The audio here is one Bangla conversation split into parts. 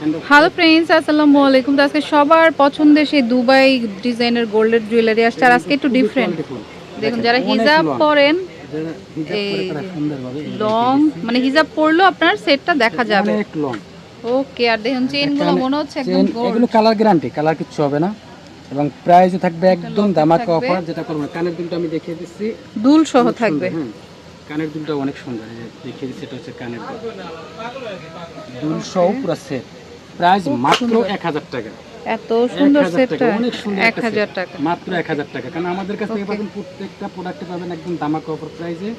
হ্যালো ফ্রেন্ডস আসসালামু আলাইকুম। তো আজকে সবার পছন্দের সেই দুবাই ডিজাইনের গোল্ডের জুয়েলারি আসছে আর আজকে একটু ডিফারেন্ট দেখুন যারা হিজাব পরেন লং মানে হিজাব পরলেও আপনার সেটটা দেখা যাবে। ওকে আর দেখুন চেনগুলো মনে হচ্ছে একদম গোল্ড এগুলো কালার গ্যারান্টি কালার কিছু হবে না। এবং প্রাইসও থাকবে একদম দামাকা। অফার যেটা করব কানের দুলটা আমি দেখিয়ে দিচ্ছি। দুল সহ থাকবে। কানের দুলটা অনেক সুন্দর দেখিয়ে দিচ্ছি এটা হচ্ছে কানের দুল। দুল সহ পুরো সেট প্রাইস মাত্র এক হাজার টাকা। এত সুন্দর সেটটা অনেক সুন্দর এক একটা হাজার set। টাকা। মাত্র এক হাজার টাকা। কারণ আমাদের কাছ থেকে পাবেন প্রত্যেকটা প্রোডাক্টে পাবেন একদম অফার প্রাইসে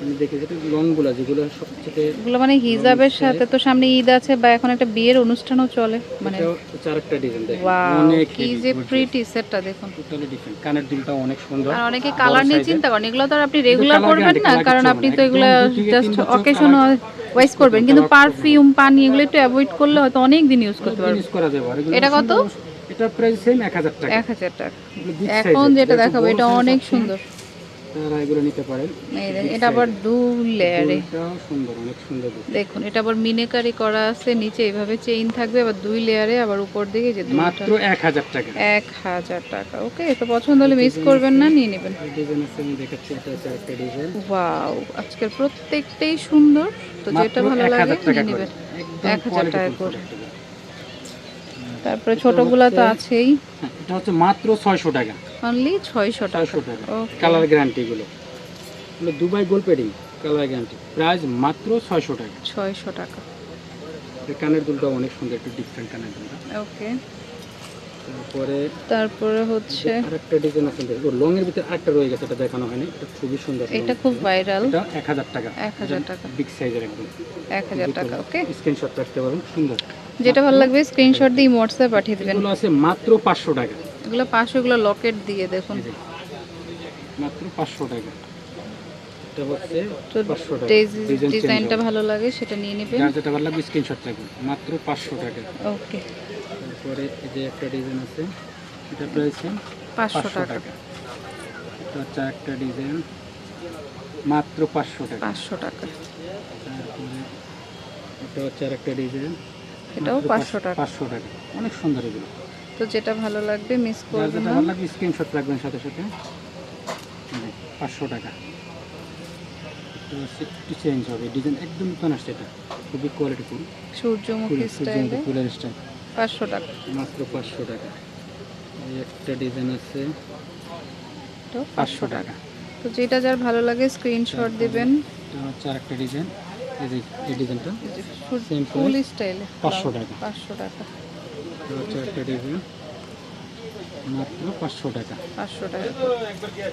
আমি যেটা লংগুলো যেগুলো সবচেয়ে এগুলো মানে হিজাবের সাথে তো সামনে ঈদ আছে বা এখন একটা বিয়ের অনুষ্ঠানও চলে মানে এটা হচ্ছে ডিজাইন দেখেন। অনেক কি যে প্রিটি সেটটা দেখুন। টোটালি ডিফারেন্ট কানের দুলটা অনেক সুন্দর। আর অনেকে কালার নিয়ে চিন্তা করেন এগুলো তো আপনি রেগুলার করবেন না কারণ আপনি তো এগুলো জাস্ট অকেশন ওয়াইজ করবেন কিন্তু পারফিউম পানি এগুলো একটু অ্যাভয়েড করলে হয়তো অনেক দিন ইউজ করতে পারবেন। ইউজ করা যাবে। এটা কত? এটা প্রাইস সেম 1000 টাকা। এক হাজার টাকা। এখন যেটা দেখাবো এটা অনেক সুন্দর। তারা এগুলো নিতে পারেন। এটা আবার দু লেয়ারে সুন্দর অনেক সুন্দর দেখুন এটা আবার মিনেকারি করা আছে নিচে এইভাবে চেইন থাকবে আবার দুই লেয়ারে আবার উপর দিকে যে মাত্র 1000 টাকা। এক হাজার টাকা ওকে তো পছন্দ হলে মিস করবেন না নিয়ে নেবেন। ডিজাইন আছে আমি দেখাচ্ছি এটা হচ্ছে একটা ডিজাইন ওয়াও আজকের প্রত্যেকটাই সুন্দর। তো যেটা ভালো লাগে নিয়ে নেবেন। এক হাজার টাকা করে। তারপরে ছোটগুলা তো আছেই। এটা হচ্ছে মাত্র 600 টাকা। অনলি ছয়শো টাকা। 600 টাকা। কালার গ্যারান্টি গুলো। Dubai gold plating colour guarantee price মাত্র 600 টাকা। ছয়শো টাকা। কানের দুলটা অনেক সুন্দর একটু ডিফারেন্ট কানের দুলটা। ওকে তারপরে তারপরে হচ্ছে আরেকটা ডিজাইন আছে দেখো লং এর ভিতরে আরেকটা রয়ে গেছে এটা দেখানো হয়নি এটা খুবই সুন্দর এটা খুব ভাইরাল এটা 1000 টাকা। এক হাজার টাকা। বিগ সাইজের একদম এক হাজার টাকা ওকে স্ক্রিনশট রাখতে পারেন সুন্দর। যেটা ভালো লাগবে স্ক্রিনশট দিয়ে হোয়াটসঅ্যাপ পাঠিয়ে দেবেন। এগুলো আছে মাত্র 500 টাকা। এগুলো পাঁচশো এগুলো লকেট দিয়ে দেখুন। মাত্র 500 টাকা। 500 ডিজাইনটা ভালো লাগে সেটা নিয়ে নেবেন। যেটা ভালো লাগবে স্ক্রিনশট রাখবেন মাত্র 500 টাকা। ওকে তারপরে এই যে একটা ডিজাইন আছে এটা প্রাইস পাঁচশো টাকা। এটা হচ্ছে একটা ডিজাইন মাত্র পাঁচশো টাকা। পাঁচশো টাকা। তারপরে এটা হচ্ছে আরেকটা ডিজাইন এটাও পাঁচশো টাকা। পাঁচশো টাকা। অনেক সুন্দর এগুলো। তো যেটা ভালো লাগবে মিস করবেন না। ভালো লাগবে স্ক্রিনশট রাখবেন সাথে সাথে। এই পাঁচশো টাকা। হচ্ছে একটু চেঞ্জ হবে। ডিজাইন একদম নতুন আসছে এটা। খুবই কোয়ালিটিফুল সূর্যমুখী স্টাইলে ফুলের স্টাইল পাঁচশো টাকা। মাত্র পাঁচশো টাকা। এই একটা ডিজাইন আছে। তো পাঁচশো পাঁচশো টাকা। তো যেটা যার ভালো লাগে স্ক্রিনশট দিবেন। হচ্ছে আরেকটা ডিজাইন এই যে এই ডিজাইনটা ফুল স্টাইলে 500 টাকা। পাঁচশো টাকা। এটা একটা ডিজাইন মাত্র পাঁচশো টাকা। পাঁচশো টাকা।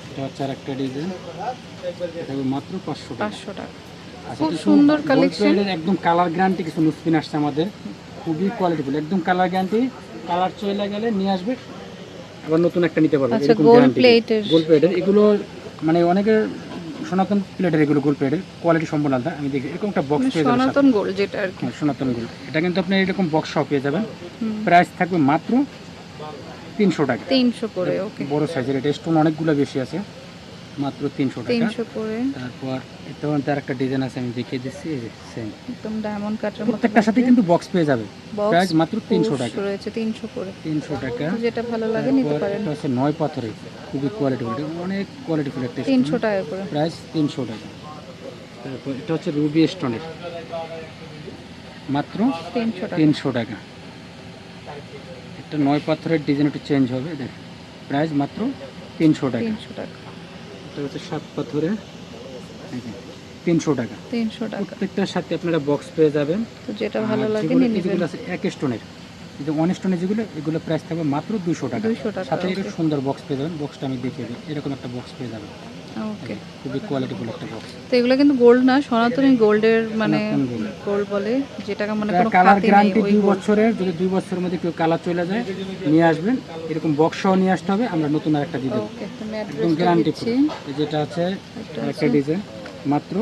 এটা হচ্ছে আর একটা ডিজাইন এটা মাত্র পাঁচশো টাকা। পাঁচশো টাকা। আচ্ছা, খুব সুন্দর plated একদম কালার গ্যারান্টি কিছু নুসপিন আসছে আমাদের। খুবই কোয়ালিটিফুল একদম কালার গ্যারান্টি কালার চলে গেলে নিয়ে আসবে। আবার নতুন একটা নিতে পারবে আচ্ছা, gold plated। গোল্ড প্লেটের এগুলো মানে অনেকের সনাতন প্লেটের এগুলো গোল্ড প্লেটের কোয়ালিটি সম্পূর্ণ আলাদা আমি দেখি এরকম একটা বক্স মানে পেয়ে যাবেন সনাতন গোল্ড যেটা আর কি। হ্যাঁ, সনাতন গোল্ড এটা কিন্তু আপনি এরকম বক্স সহ পেয়ে যাবেন। প্রাইস থাকবে মাত্র তিনশো টাকা। তিনশো করে ওকে বড় সাইজের এটা স্টোন অনেকগুলো বেশি আছে। মাত্র তিনশো টাকা। তিনশো করে। তারপর এটা মধ্যে আরেকটা ডিজাইন আছে আমি দেখিয়ে দিচ্ছি সেম একদম ডায়মন্ড কাটার মতো প্রত্যেকটার সাথে কিন্তু বক্স পেয়ে যাবে। প্রাইস মাত্র তিনশো টাকা। রয়েছে তিনশো করে। তিনশো টাকা। যেটা ভালো লাগে নিতে পারেন। এটা হচ্ছে নয় পাথরে খুবই কোয়ালিটি অনেক কোয়ালিটিফুল একটা তিনশো টাকা করে। প্রাইস তিনশো টাকা। তারপর এটা হচ্ছে রুবি স্টোনের মাত্র তিনশো টাকা। তিনশো টাকা। একটা নয় পাথরের ডিজাইন একটু চেঞ্জ হবে দেখ। প্রাইস মাত্র তিনশো টাকা। তিনশো টাকা। এটা হচ্ছে সাত পাথরে। তিনশো টাকা। তিনশো টাকা। প্রত্যেকটার সাথে আপনারা বক্স পেয়ে যাবেন। তো যেটা ভালো লাগে যেগুলো- আছে এক স্টোনের। যে ওয়ান স্টোনের যেগুলো এগুলো প্রাইস থাকবে মাত্র দুশো টাকা। 200 টাকা, সাথে একটা সুন্দর বক্স পেয়ে যাবেন। বক্সটা আমি দেখিয়ে দিই। এরকম একটা বক্স পেয়ে যাবেন। ওকে খুবই কোয়ালিটিফুল একটা বক্স তো এগুলো কিন্তু গোল্ড না সনাতনী গোল্ডের মানে গোল্ড বলে যেটাকে মানে কোনো কালার গ্যারান্টি দুই বছরের যদি দুই বছরের মধ্যে কেউ কালার চলে যায় নিয়ে আসবেন। এরকম বক্স সহ নিয়ে আসতে হবে আমরা নতুন আর একটা দিয়ে দেবো। একদম গ্যারান্টি যেটা আছে একটা ডিজাইন মাত্র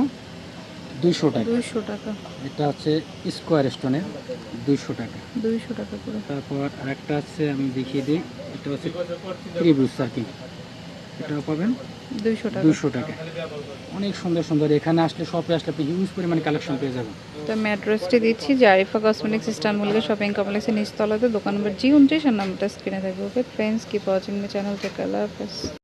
দুইশো টাকা। দুইশো টাকা। এটা হচ্ছে স্কোয়ার স্টোনের দুইশো টাকা। দুইশো টাকা করে। তারপর আরেকটা আছে আমি দেখিয়ে দিই। এটা হচ্ছে ত্রিভুজ আর কি এটাও পাবেন? দুইশো টাকা। দুশো টাকা। অনেক সুন্দর সুন্দর। এখানে আসলে শপে আসলে আপনি হিউজ পরিমাণে কালেকশন পেয়ে যাবেন। তো আমি অ্যাড্রেসটি দিচ্ছি Zarifa cosmetics eastern Mallika shopping কমপ্লেক্সের নিচতলাতে। দোকান নম্বর জি উনত্রিশ আর নামটা স্ক্রিনে থাকবে okay friends keep watching my channel take আল্লাহ হাফেজ।